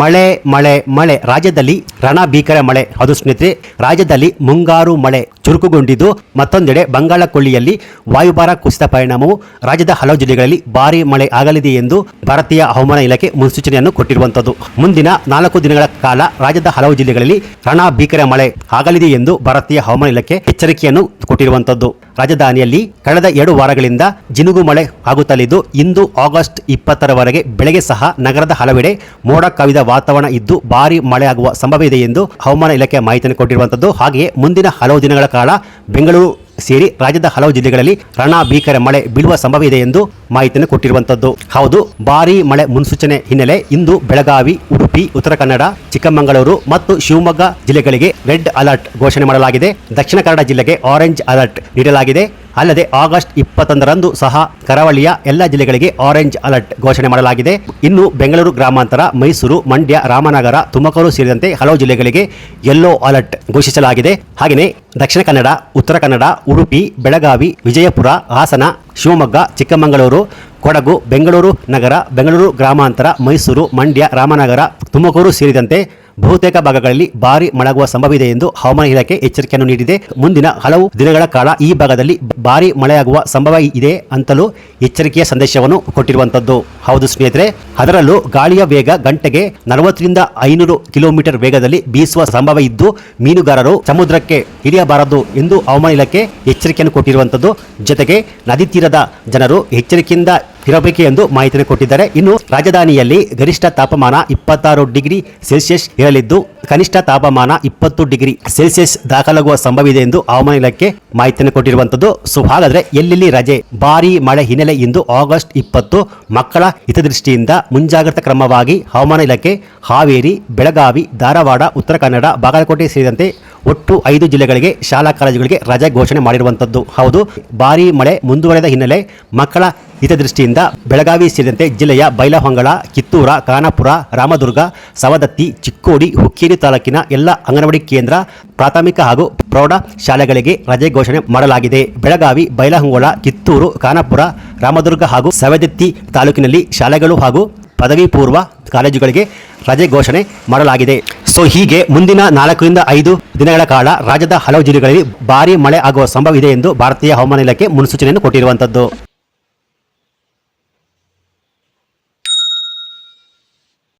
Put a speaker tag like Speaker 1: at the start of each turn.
Speaker 1: ಮಳೆ ಮಳೆ ಮಳೆ ರಾಜ್ಯದಲ್ಲಿ ರಣ ಭೀಕರ ಮಳೆ ಅದು ಸ್ನೇಹಿತರೆ ರಾಜ್ಯದಲ್ಲಿ ಮುಂಗಾರು ಮಳೆ ಚುರುಕುಗೊಂಡಿದ್ದು ಮತ್ತೊಂದೆಡೆ ಬಂಗಾಳ ಕೊಳ್ಳಿಯಲ್ಲಿ ವಾಯುಭಾರ ಕುಸಿತ ಪರಿಣಾಮವು ರಾಜ್ಯದ ಹಲವು ಜಿಲ್ಲೆಗಳಲ್ಲಿ ಭಾರಿ ಮಳೆ ಆಗಲಿದೆ ಎಂದು ಭಾರತೀಯ ಹವಾಮಾನ ಇಲಾಖೆ ಮುನ್ಸೂಚನೆಯನ್ನು ಕೊಟ್ಟಿರುವಂತದ್ದು ಮುಂದಿನ ನಾಲ್ಕು ದಿನಗಳ ಕಾಲ ರಾಜ್ಯದ ಹಲವು ಜಿಲ್ಲೆಗಳಲ್ಲಿ ರಣಾ ಭೀಕರ ಮಳೆ ಆಗಲಿದೆ ಎಂದು ಭಾರತೀಯ ಹವಾಮಾನ ಇಲಾಖೆ ಎಚ್ಚರಿಕೆಯನ್ನು ಕೊಟ್ಟಿರುವಂತದ್ದು ರಾಜಧಾನಿಯಲ್ಲಿ ಕಳೆದ ಎರಡು ವಾರಗಳಿಂದ ಜಿನುಗು ಮಳೆ ಆಗುತ್ತಲಿದ್ದು ಇಂದು ಆಗಸ್ಟ್ ಇಪ್ಪತ್ತರವರೆಗೆ ಬೆಳಗ್ಗೆ ಸಹ ನಗರದ ಹಲವೆಡೆ ಮೋಡ ಕವಿದ ವಾತಾವರಣ ಇದ್ದು ಭಾರಿ ಮಳೆ ಆಗುವ ಸಂಭವ ಇದೆ ಎಂದು ಹವಾಮಾನ ಇಲಾಖೆ ಮಾಹಿತಿಯನ್ನು ಕೊಟ್ಟಿರುವಂತದ್ದು ಹಾಗೆಯೇ ಮುಂದಿನ ಹಲವು ದಿನಗಳ ಕಾಲ ಬೆಂಗಳೂರು ಸೇರಿ ರಾಜ್ಯದ ಹಲವು ಜಿಲ್ಲೆಗಳಲ್ಲಿ ರಣ ಭೀಕರ ಮಳೆ ಬೀಳುವ ಸಂಭವ ಇದೆ ಎಂದು ಮಾಹಿತಿಯನ್ನು ಕೊಟ್ಟಿರುವಂತದ್ದು ಹೌದು ಭಾರೀ ಮಳೆ ಮುನ್ಸೂಚನೆ ಹಿನ್ನೆಲೆ ಇಂದು ಬೆಳಗಾವಿ ಉಡುಪಿ ಉತ್ತರ ಕನ್ನಡ ಚಿಕ್ಕಮಗಳೂರು ಮತ್ತು ಶಿವಮೊಗ್ಗ ಜಿಲ್ಲೆಗಳಿಗೆ ರೆಡ್ ಅಲರ್ಟ್ ಘೋಷಣೆ ಮಾಡಲಾಗಿದೆ ದಕ್ಷಿಣ ಕನ್ನಡ ಜಿಲ್ಲೆಗೆ ಆರೆಂಜ್ ಅಲರ್ಟ್ ನೀಡಲಾಗಿದೆ ಅಲ್ಲದೆ ಆಗಸ್ಟ್ ಇಪ್ಪತ್ತೊಂದರಂದು ಸಹ ಕರಾವಳಿಯ ಎಲ್ಲ ಜಿಲ್ಲೆಗಳಿಗೆ ಆರೆಂಜ್ ಅಲರ್ಟ್ ಘೋಷಣೆ ಮಾಡಲಾಗಿದೆ ಇನ್ನು ಬೆಂಗಳೂರು ಗ್ರಾಮಾಂತರ ಮೈಸೂರು ಮಂಡ್ಯ ರಾಮನಗರ ತುಮಕೂರು ಸೇರಿದಂತೆ ಹಲವು ಜಿಲ್ಲೆಗಳಿಗೆ ಯೆಲ್ಲೋ ಅಲರ್ಟ್ ಘೋಷಿಸಲಾಗಿದೆ ಹಾಗೆಯೇ ದಕ್ಷಿಣ ಕನ್ನಡ ಉತ್ತರ ಕನ್ನಡ ಉಡುಪಿ ಬೆಳಗಾವಿ ವಿಜಯಪುರ ಹಾಸನ ಶಿವಮೊಗ್ಗ ಚಿಕ್ಕಮಗಳೂರು ಕೊಡಗು ಬೆಂಗಳೂರು ನಗರ ಬೆಂಗಳೂರು ಗ್ರಾಮಾಂತರ ಮೈಸೂರು ಮಂಡ್ಯ ರಾಮನಗರ ತುಮಕೂರು ಸೇರಿದಂತೆ ಬಹುತೇಕ ಭಾಗಗಳಲ್ಲಿ ಭಾರಿ ಮಳೆಯಾಗುವ ಇದೆ ಎಂದು ಹವಾಮಾನ ಇಲಾಖೆ ಎಚ್ಚರಿಕೆಯನ್ನು ನೀಡಿದೆ ಮುಂದಿನ ಹಲವು ದಿನಗಳ ಕಾಲ ಈ ಭಾಗದಲ್ಲಿ ಭಾರಿ ಮಳೆಯಾಗುವ ಸಂಭವ ಇದೆ ಅಂತಲೂ ಎಚ್ಚರಿಕೆಯ ಸಂದೇಶವನ್ನು ಕೊಟ್ಟಿರುವಂತದ್ದು ಹೌದು ಸ್ನೇಹಿತರೆ ಅದರಲ್ಲೂ ಗಾಳಿಯ ವೇಗ ಗಂಟೆಗೆ ನಲವತ್ತರಿಂದ ಐನೂರು ಕಿಲೋಮೀಟರ್ ವೇಗದಲ್ಲಿ ಬೀಸುವ ಸಂಭವ ಇದ್ದು ಮೀನುಗಾರರು ಸಮುದ್ರಕ್ಕೆ ಇಳಿಯಬಾರದು ಎಂದು ಹವಾಮಾನ ಇಲಾಖೆ ಎಚ್ಚರಿಕೆಯನ್ನು ಕೊಟ್ಟಿರುವಂತದ್ದು ಜೊತೆಗೆ ನದಿ ತೀರದ ಜನರು ಎಚ್ಚರಿಕೆಯಿಂದ ಇರಬೇಕು ಎಂದು ಮಾಹಿತಿಯನ್ನು ಕೊಟ್ಟಿದ್ದಾರೆ ಇನ್ನು ರಾಜಧಾನಿಯಲ್ಲಿ ಗರಿಷ್ಠ ತಾಪಮಾನ ಇಪ್ಪತ್ತಾರು ಡಿಗ್ರಿ ಸೆಲ್ಸಿಯಸ್ ಇರಲಿದ್ದು ಕನಿಷ್ಠ ತಾಪಮಾನ ಇಪ್ಪತ್ತು ಡಿಗ್ರಿ ಸೆಲ್ಸಿಯಸ್ ದಾಖಲಾಗುವ ಸಂಭವ ಇದೆ ಎಂದು ಹವಾಮಾನ ಇಲಾಖೆ ಮಾಹಿತಿಯನ್ನು ಕೊಟ್ಟಿರುವಂತದ್ದು ಸೊ ಹಾಗಾದ್ರೆ ಎಲ್ಲೆಲ್ಲಿ ರಜೆ ಭಾರಿ ಮಳೆ ಹಿನ್ನೆಲೆ ಇಂದು ಆಗಸ್ಟ್ ಇಪ್ಪತ್ತು ಮಕ್ಕಳ ಹಿತದೃಷ್ಟಿಯಿಂದ ಮುಂಜಾಗ್ರತಾ ಕ್ರಮವಾಗಿ ಹವಾಮಾನ ಇಲಾಖೆ ಹಾವೇರಿ ಬೆಳಗಾವಿ ಧಾರವಾಡ ಉತ್ತರ ಕನ್ನಡ ಬಾಗಲಕೋಟೆ ಸೇರಿದಂತೆ ಒಟ್ಟು ಐದು ಜಿಲ್ಲೆಗಳಿಗೆ ಶಾಲಾ ಕಾಲೇಜುಗಳಿಗೆ ರಜೆ ಘೋಷಣೆ ಮಾಡಿರುವಂಥದ್ದು ಹೌದು ಭಾರೀ ಮಳೆ ಮುಂದುವರೆದ ಹಿನ್ನೆಲೆ ಮಕ್ಕಳ ಹಿತದೃಷ್ಟಿಯಿಂದ ಬೆಳಗಾವಿ ಸೇರಿದಂತೆ ಜಿಲ್ಲೆಯ ಬೈಲಹೊಂಗಳ ಕಿತ್ತೂರ ಖಾನಾಪುರ ರಾಮದುರ್ಗ ಸವದತ್ತಿ ಚಿಕ್ಕೋಡಿ ಹುಕ್ಕೇರಿ ತಾಲೂಕಿನ ಎಲ್ಲ ಅಂಗನವಾಡಿ ಕೇಂದ್ರ ಪ್ರಾಥಮಿಕ ಹಾಗೂ ಪ್ರೌಢ ಶಾಲೆಗಳಿಗೆ ರಜೆ ಘೋಷಣೆ ಮಾಡಲಾಗಿದೆ ಬೆಳಗಾವಿ ಬೈಲಹೊಂಗಳ ಕಿತ್ತೂರು ಖಾನಾಪುರ ರಾಮದುರ್ಗ ಹಾಗೂ ಸವದತ್ತಿ ತಾಲೂಕಿನಲ್ಲಿ ಶಾಲೆಗಳು ಹಾಗೂ ಪದವಿ ಪೂರ್ವ ಕಾಲೇಜುಗಳಿಗೆ ರಜೆ ಘೋಷಣೆ ಮಾಡಲಾಗಿದೆ ಸೊ ಹೀಗೆ ಮುಂದಿನ ನಾಲ್ಕರಿಂದ ಐದು ದಿನಗಳ ಕಾಲ ರಾಜ್ಯದ ಹಲವು ಜಿಲ್ಲೆಗಳಲ್ಲಿ ಭಾರಿ ಮಳೆ ಆಗುವ ಸಂಭವ ಇದೆ ಎಂದು ಭಾರತೀಯ ಹವಾಮಾನ ಇಲಾಖೆ ಮುನ್ಸೂಚನೆಯನ್ನು ಕೊಟ್ಟಿರುವಂತದ್ದು